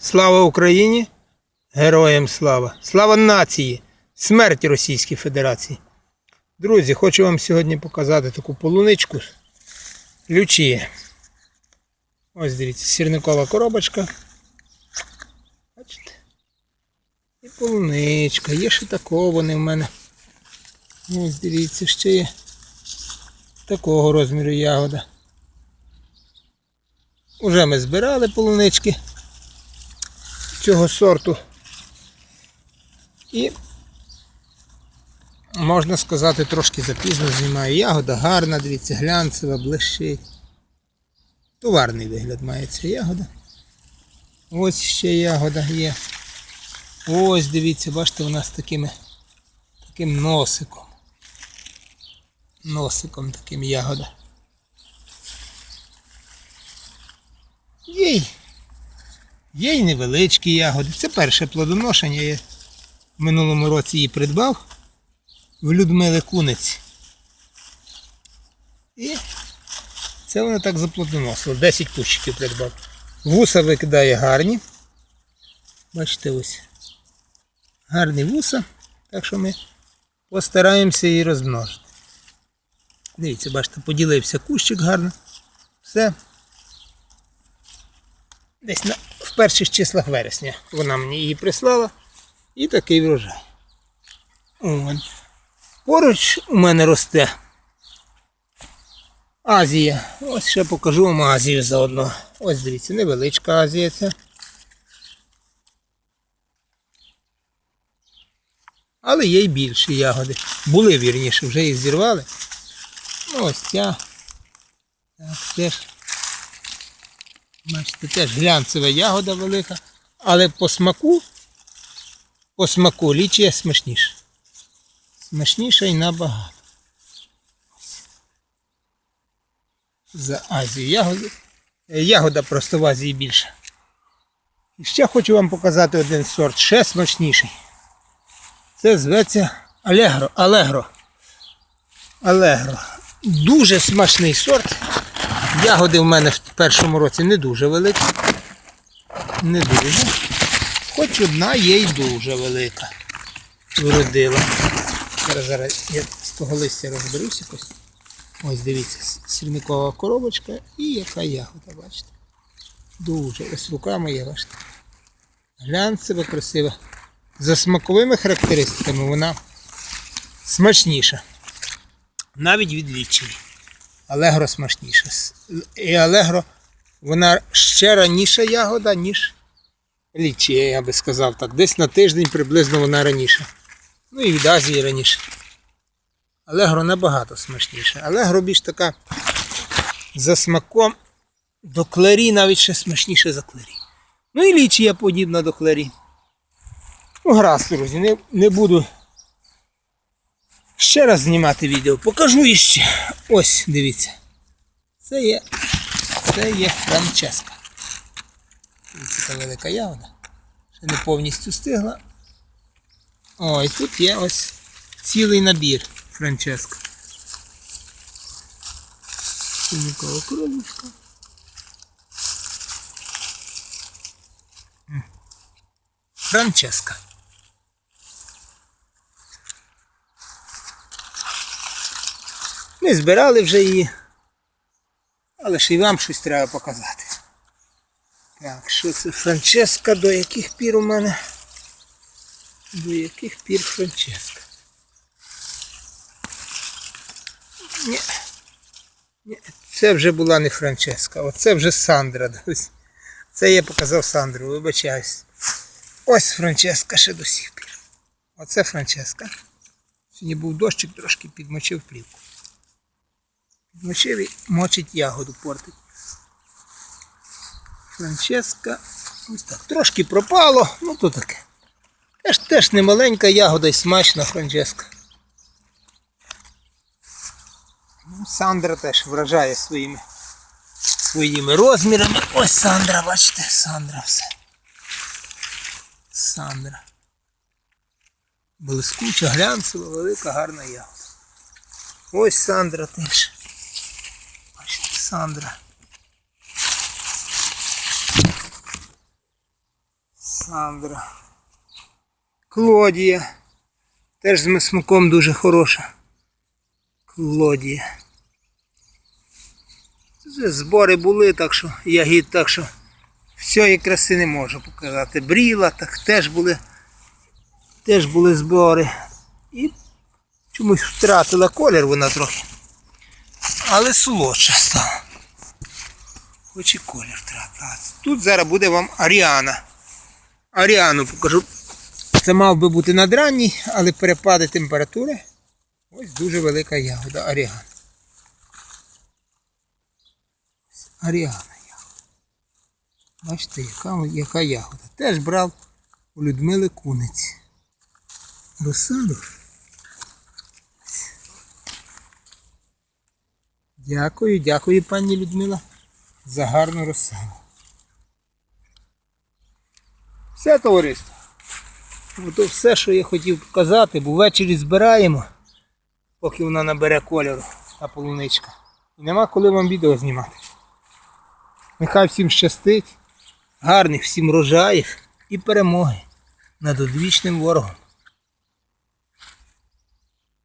Слава Україні! Героям слава! Слава нації! Смерть Російській Федерації! Друзі, хочу вам сьогодні показати таку полуничку. Ключі. Ось дивіться, сірникова коробочка. Бачите? І полуничка. Є ще такого вони в мене. Ось дивіться, ще є такого розміру ягода. Уже ми збирали полунички цього сорту. І можна сказати, трошки запізно знімаю. Ягода гарна, дивіться, глянцева, блищить. Товарний вигляд має ця ягода. Ось ще ягода є. Ось дивіться, бачите, нас з такими, таким носиком. Носиком таким ягода. Є й, є й невеличкі ягоди. Це перше плодоношення. Я в минулому році її придбав в Людмили Кунець. І це воно так заплодоносило. 10 кущиків придбав. Вуса викидає гарні. Бачите ось. Гарні вуса. Так що ми постараємося її розмножити. Дивіться, бачите, поділився кущик гарно. Все. Десь на, перших числах вересня вона мені її прислала. І такий врожай. От. Поруч у мене росте Азія. Ось ще покажу вам Азію заодно. Ось дивіться, невеличка Азія ця. Але є й більші ягоди. Були вірніше, вже їх зірвали. Ну, ось ця. Так, теж. Бачите, теж глянцева ягода велика. Але по смаку, по смаку лічія смачніша. Смачніша і набагато. За Азію ягоди. Е, Ягода просто в Азії більша. І ще хочу вам показати один сорт, ще смачніший. Це зветься Алегро. Алегро. Алегро. Дуже смачний сорт. Ягоди в мене в першому році не дуже великі. Не дуже. Хоч одна є й дуже велика. Вродила. Зараз, зараз я з того листя розберусь якось. Ось дивіться, сірникова коробочка і яка ягода, бачите. Дуже. Ось рука моя, бачите. Глянцева, красива. За смаковими характеристиками вона смачніша. Навіть від лічії. Алегро смачніша. І Алегро вона ще раніша ягода, ніж лічія, я би сказав так. Десь на тиждень приблизно вона раніша. Ну і від Азії раніше. Алегро набагато смачніше. Алегро більш така за смаком до клері навіть ще смачніше за клері. Ну і лічія подібна до клері. Ну, гаразд, друзі, не, не буду ще раз знімати відео. Покажу іще. Ось, дивіться. Це є. Це є Франческа. Дивіться, це велика ягода. Ще не повністю стигла. О, і тут є ось цілий набір Франческа. Синікова коробочка. Франческа. Ми збирали вже її. Але ж і вам щось треба показати. Так, що це Франческа, до яких пір у мене? До яких пір Франческа? Ні. Ні, це вже була не Франческа, оце вже Сандра. друзі. Це я показав Сандру, вибачаюсь. Ось Франческа ще до сих пір. Оце Франческа. Сьогодні був дощик, трошки підмочив плівку. Підмочив і мочить ягоду портить. Франческа. Ось так. Трошки пропало, ну то таке. Теж, теж не маленька ягода і смачна Франческа. Ну, Сандра теж вражає своїми, своїми розмірами. Ось Сандра, бачите, Сандра все. Сандра. Блискуча, глянцева, велика, гарна ягода. Ось Сандра теж. Бачите, Сандра. Клодія. Теж з мисмаком дуже хороша. Клодія. Збори були, так що ягід, так що всієї краси не можу показати. Бріла, так теж були, теж були збори. І чомусь втратила колір вона трохи. Але солодша. Хоч і колір втратила. Тут зараз буде вам Аріана. Аріану покажу. Це мав би бути надранній, але перепади температури. Ось дуже велика ягода Аріана. Аріана ягода. Бачите, яка, яка ягода. Теж брав у Людмили Кунець. Розсаду. Дякую, дякую, пані Людмила, за гарну розсаду. Все, товариство. Ото все, що я хотів показати, бо ввечері збираємо, поки вона набере кольору та полуничка. І нема коли вам відео знімати. Нехай всім щастить, гарних всім рожаїв і перемоги над одвічним ворогом.